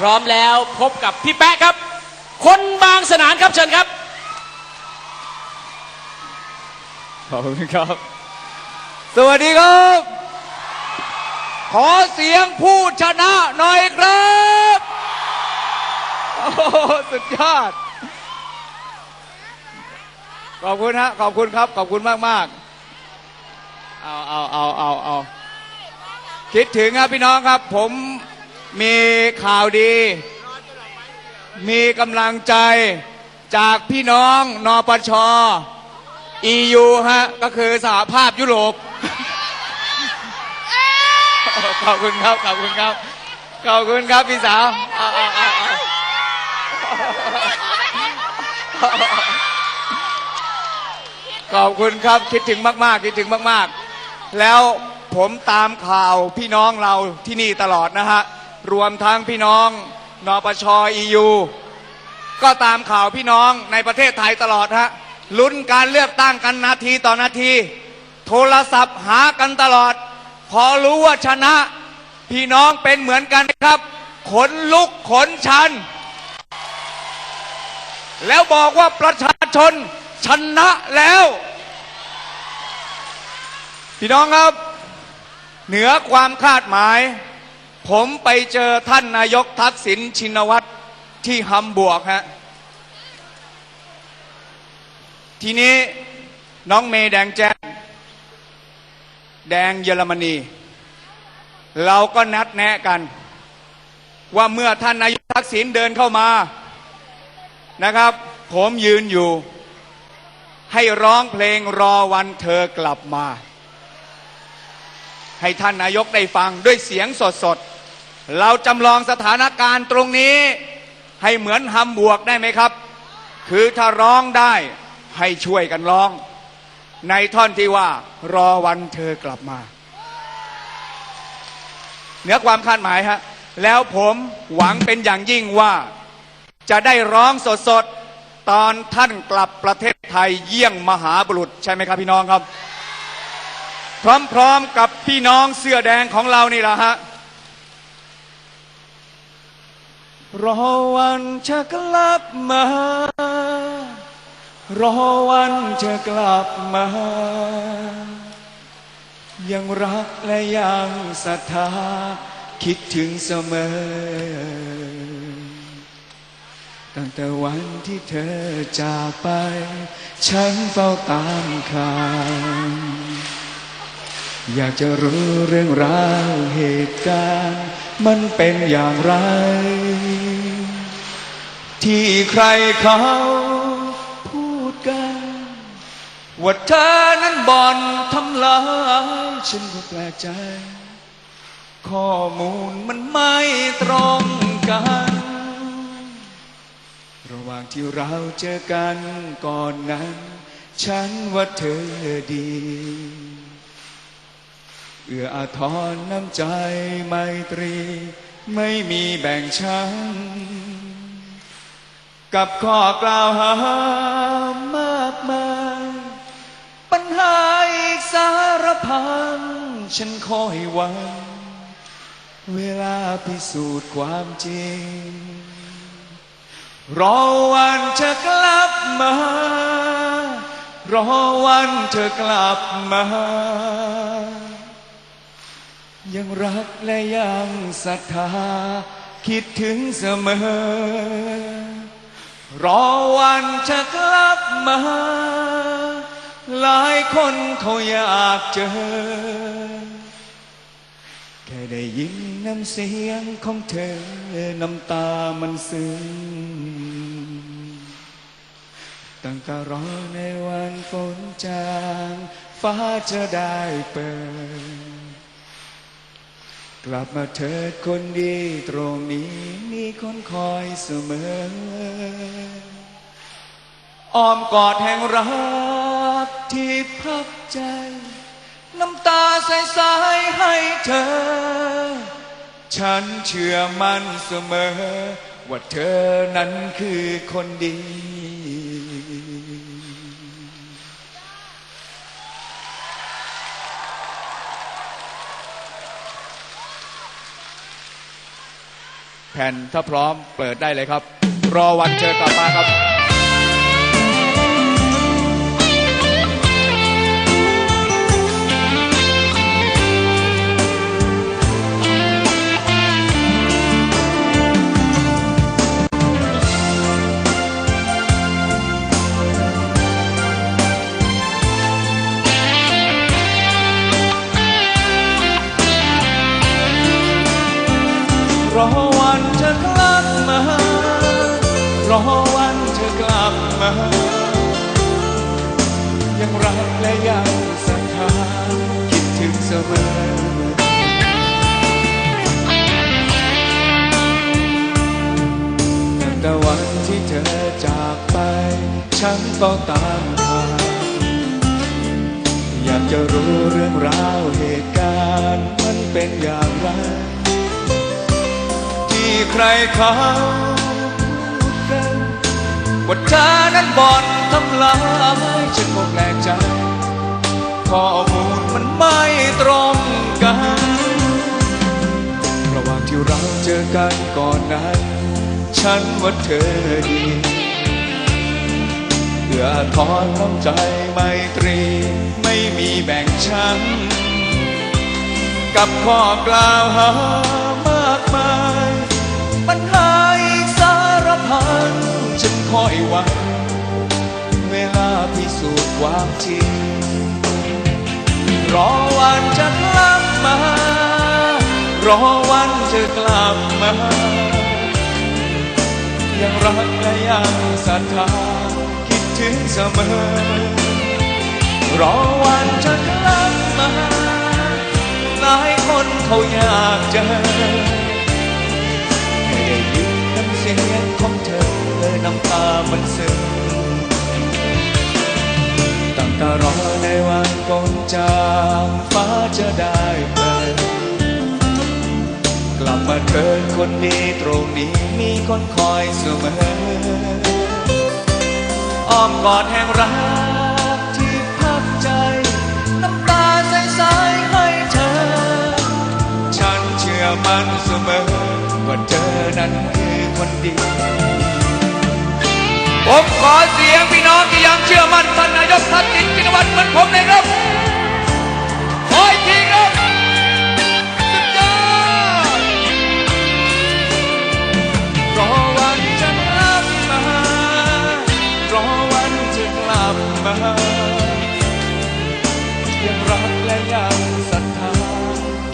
พร้อมแล้วพบกับพี่แป๊ะครับ คนบางสนานครับเชิญครับ ขอบคุณครับ สวัสดีครับ ขอเสียงผู้ชนะหน่อยครับโอ้โหสุดยอด ขอบคุณฮะ ขอบคุณครับ ขอบคุณมากมากๆเอาเอาเอาเอาเอาคิดถึงครับพี่น้องครับ ผม มีข่าวดี มีกำลังใจจากพี่น้องนปช EU ฮะ ก็คือสหภาพยุโรป ขอบคุณครับ ขอบคุณครับ ขอบคุณครับพี่สาวเอาเอาเอาเอาขอบคุณครับคิดถึงมาก ๆ คิดถึงมาก ๆ แล้วผมตามข่าวพี่น้องเราที่นี่ตลอดนะฮะ รวมทั้งพี่น้องนปช EU ก็ตามข่าวพี่น้องในประเทศไทยตลอดฮะลุ้นการเลือกตั้งกันนาทีต่อนาที โทรศัพท์หากันตลอด พอรู้ว่าชนะ พี่น้องเป็นเหมือนกันครับ ขนลุกขนชัน แล้วบอกว่าประชาชนชนะแล้ว พี่น้องครับ เหนือความคาดหมาย ผมไปเจอท่านนายกทักษิณชินวัตรที่ฮัมบวกฮะ ทีนี้น้องเมย์แดงแจ้งแดงเยอรมนี เราก็นัดแนะกัน ว่าเมื่อท่านนายกทักษิณเดินเข้ามานะครับ ผมยืนอยู่ ให้ร้องเพลงรอวันเธอกลับมา ให้ท่านนายกได้ฟังด้วยเสียงสดๆ เราจำลองสถานการณ์ตรงนี้ ให้เหมือนฮัมบวกได้ไหมครับ คือถ้าร้องได้ให้ช่วยกันร้อง ในท่อนที่ว่ารอวันเธอกลับมา เหนือความคาดหมายฮะแล้วผมหวังเป็นอย่างยิ่งว่า จะได้ร้องสดๆ ตอนท่านกลับประเทศไทยเยี่ยงมหาบุรุษใช่ไหมครับพี่น้องครับ พร้อมๆกับพี่น้องเสื้อแดงของเรานี่แหละฮะ รอวันจะกลับมา รอวันจะกลับมา ยังรักและยังศรัทธา คิดถึงเสมอ ตั้งแต่วันที่เธอจากไป ฉันเฝ้าตามข่าวอยากจะรู้เรื่องราวเหตุการณ์ มันเป็นอย่างไร ที่ใครเขาพูดกัน ว่าเธอนั้นบ่อนทำลายฉันก็แปลกใจ ข้อมูลมันไม่ตรงกัน ระหว่างที่เราเจอกันก่อนนั้น ฉันว่าเธอดี เอื้ออาทรน้ำใจไมตรี ไม่มีแบ่งชั้นกับข้อกล่าวหามากมาย ปัญหาอีกสารพันฉันคอยวังเวลาพิสูจน์ความจริง รอวันเธอกลับมา รอวันเธอกลับมา ยังรักและยังศรัทธา คิดถึงเสมอ รอวันจะกลับมา หลายคนเขาอยากเจอ แค่ได้ยินน้ำเสียงของเธอ น้ำตามันซึ้งตั้งแต่รอในวันฝนจาง ฟ้าจะได้เปิด กลับมาเถิดคนดีตรงนี้มีคนคอยเสมอ อ้อมกอดแห่งรักที่พักใจ น้ำตาใสๆให้เธอ ฉันเชื่อมั่นเสมอ ว่าเธอนั้นคือคนดี แผ่นถ้าพร้อมเปิดได้เลยครับ รอวันเจอกลับมาครับ ฉันก็ตามหาอยากจะรู้เรื่องราวเหตุการณ์มันเป็นอย่างไร ที่ใครเขาพูดกันว่าเธอนั้นบ่อนทำลายฉันก็แปลกใจข้อมูลมันไม่ตรงกัน ระหว่างที่เราเจอกันก่อนนั้น ฉันว่าเธอดี อทอนน้ำใจไมตรี ไม่มีแบ่งชั้น กับข้อกล่าวหามากมาย ปัญหาอีกสารพันฉันคอยหวังเวลาพิสูจน์ความจริง รอวันจะกลับมา รอวันจะกลับมา ยังรักและยังศรัทธา ถึงเสมอ รอวันจะกลับมา หลายคนเขาอยากเจอไม่ได้ยินน้ำเสียงของเธอน้ำตามันซึมตั้งแต่รอในวันก่อนจากฟ้าจะได้เปิดกลับมาเถิดคนดีตรงนี้มีคนคอยเสมอ อ้อมกอดแห่งรักที่พักใจ น้ำตาใสๆให้เธอ ฉันเชื่อมันเสมอว่าเธอนั้นคือคนดี ผมขอเสียงพี่น้องที่ยังเชื่อมั่นท่านนายกทักษิณชินวัตรเหมือนผมเลยครับขออีกทีครับ รัทธา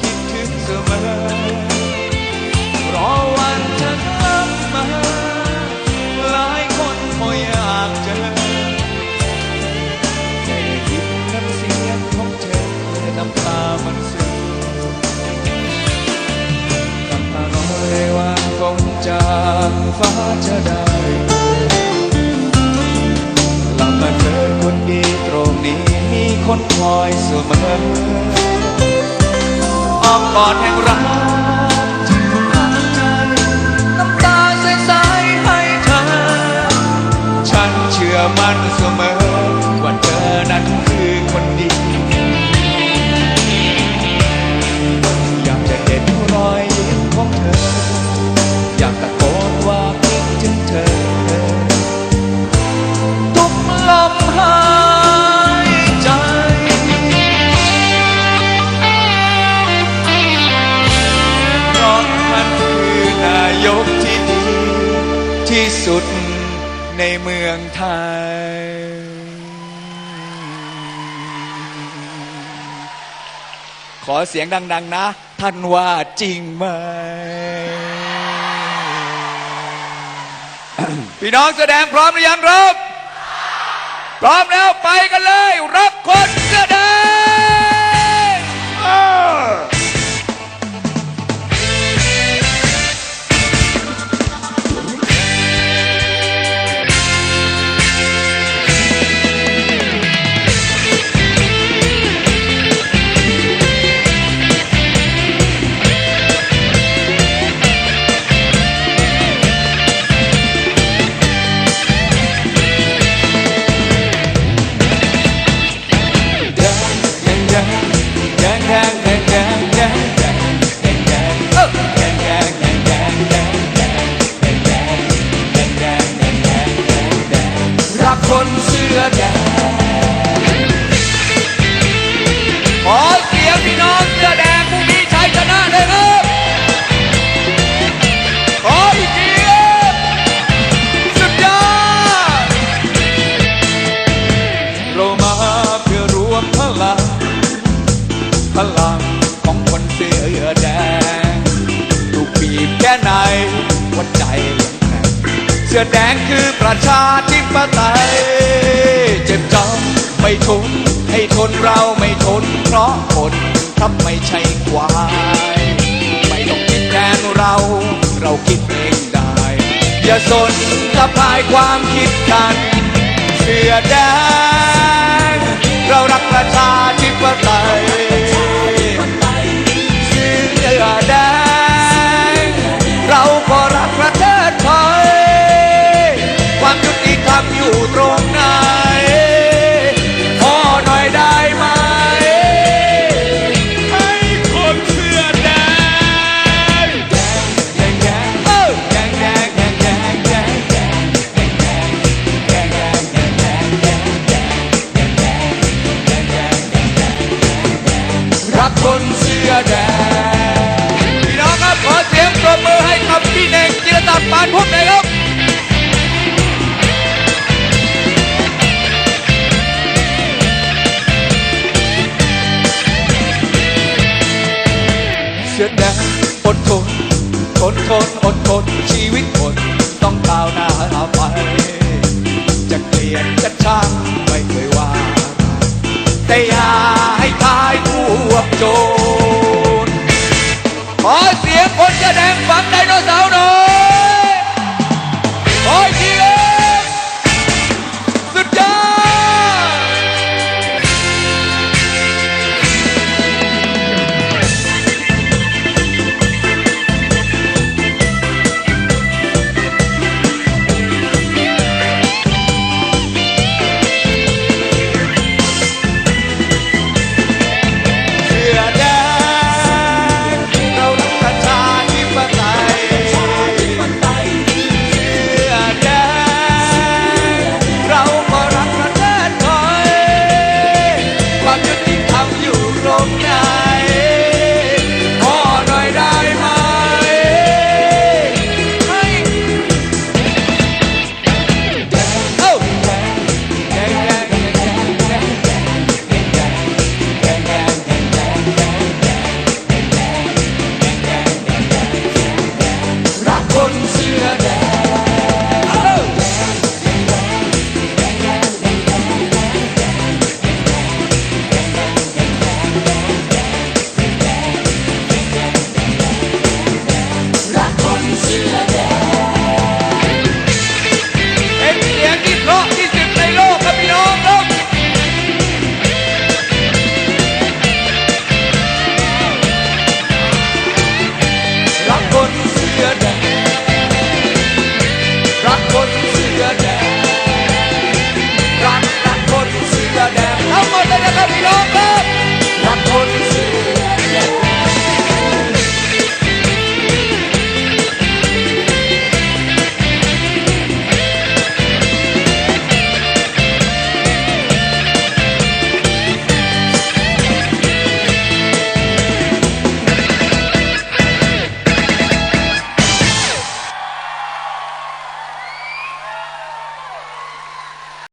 คิดถึงเสมอ รอวันจะกลับมา หลายคนเขาอยากเจอแค่ยินน้ำเสียงของเธอน้ำตามันซึมตั้งตารอเลยวันคงจากฟ้าจะได้กลับมาเจอคนดีตรงนี้มีคนคอยเสมอ อ้อมกอดแห่งรัก องไทย ขอเสียงดัง ๆ นะ ท่านว่าจริงไหม พี่น้องแสดงพร้อมหรือยังครับ พร้อมแล้วไปกันเลย รักคนเสื้อแด ประชาธิปไตย เจ็บจำไม่ทน ให้ทนเราไม่ทน เพราะคนครับไม่ใช่ควาย ไม่ต้องคิดแทนเรา เราคิดเองได้ อย่าสนสะพายความคิดกัน เสื้อแดง เรารักประชาธิปไตย บมือให้กับพี่เน่งจิรศักดิ์ปานพุทธหน่อยครับเสื้อแดงอดทนทนทนอดทนชีวิตคนต้องก้าวหน้าไปจะเกลียดจะช่างไม่เคยว่า แต่อย่าให้ตายพวกโจร ขอเสียงคนแสดงฝังไดโนเสาร์หน่อย